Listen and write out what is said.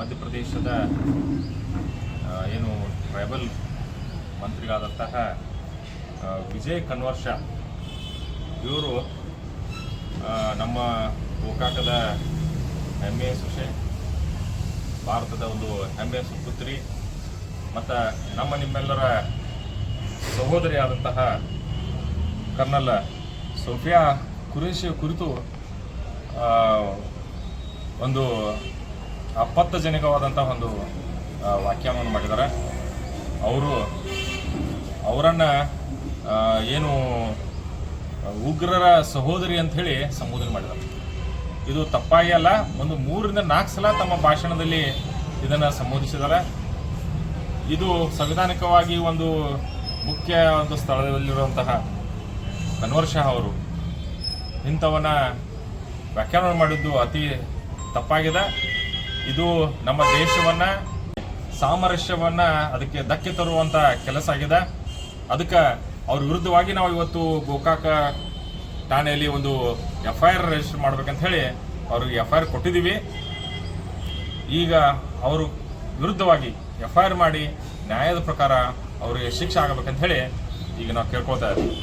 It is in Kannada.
ಮಧ್ಯಪ್ರದೇಶದ ಏನು ಟ್ರೈಬಲ್ ಮಂತ್ರಿಗಳಾದಂತಹ ವಿಜಯ್ ಕನ್ವರ್ಷ ಇವರು ನಮ್ಮ ಗೋಕಾಕದ ಹೆಮ್ಮೆಯ ಸೊಸೆ ಭಾರತದ ಒಂದು ಹೆಮ್ಮೆಯ ಸುಪುತ್ರಿ ಮತ್ತು ನಮ್ಮ ನಿಮ್ಮೆಲ್ಲರ ಸಹೋದರಿಯಾದಂತಹ ಕರ್ನಲ್ ಸೋಫಿಯಾ ಕುರೇಶಿ ಕುರಿತು ಆ, ಒಂದು ಅಪತ್ತಜನಕವಾದಂತಹ ಒಂದು ವ್ಯಾಖ್ಯಾನವನ್ನು ಮಾಡಿದ್ದಾರೆ. ಅವರು, ಅವರನ್ನು ಏನು, ಉಗ್ರರ ಸಹೋದರಿ ಅಂತ ಹೇಳಿ ಸಂಬೋಧನೆ ಮಾಡಿದ್ದಾರೆ. ಇದು ತಪ್ಪಾಗಿ ಅಲ್ಲ, ಒಂದು ಮೂರರಿಂದ ನಾಲ್ಕು ಸಲ ತಮ್ಮ ಭಾಷಣದಲ್ಲಿ ಇದನ್ನು ಸಂಬೋಧಿಸಿದ್ದಾರೆ. ಇದು ಸಂವಿಧಾನಿಕವಾಗಿ ಒಂದು ಮುಖ್ಯ ಒಂದು ಸ್ಥಳದಲ್ಲಿರುವಂತಹ ಕನ್ವರ್ ಶಾ ಅವರು ಇಂಥವನ್ನ ವ್ಯಾಖ್ಯಾನ ಮಾಡಿದ್ದು ಅತಿ ತಪ್ಪಾಗಿದೆ. ಇದು ನಮ್ಮ ದೇಶವನ್ನ, ಸಾಮರಸ್ಯವನ್ನ ಅದಕ್ಕೆ ಧಕ್ಕೆ ತರುವಂತ ಕೆಲಸ ಆಗಿದೆ. ಅದಕ್ಕೆ ಅವ್ರ ವಿರುದ್ಧವಾಗಿ ನಾವು ಇವತ್ತು ಗೋಕಾಕ ಠಾಣೆಯಲ್ಲಿ ಒಂದು ಎಫ್ ಐ ಆರ್ ರಿಜಿಸ್ಟರ್ ಮಾಡ್ಬೇಕಂತ ಹೇಳಿ ಅವ್ರಿಗೆ ಎಫ್ ಐ ಆರ್ ಕೊಟ್ಟಿದ್ದೀವಿ. ಈಗ ಅವರು ವಿರುದ್ಧವಾಗಿ ಎಫ್ ಐ ಆರ್ ಮಾಡಿ ನ್ಯಾಯದ ಪ್ರಕಾರ ಅವರಿಗೆ ಶಿಕ್ಷೆ ಆಗಬೇಕಂತ ಹೇಳಿ ಈಗ ನಾವು ಕೇಳ್ಕೊಳ್ತಾ ಇದ್ದೀವಿ.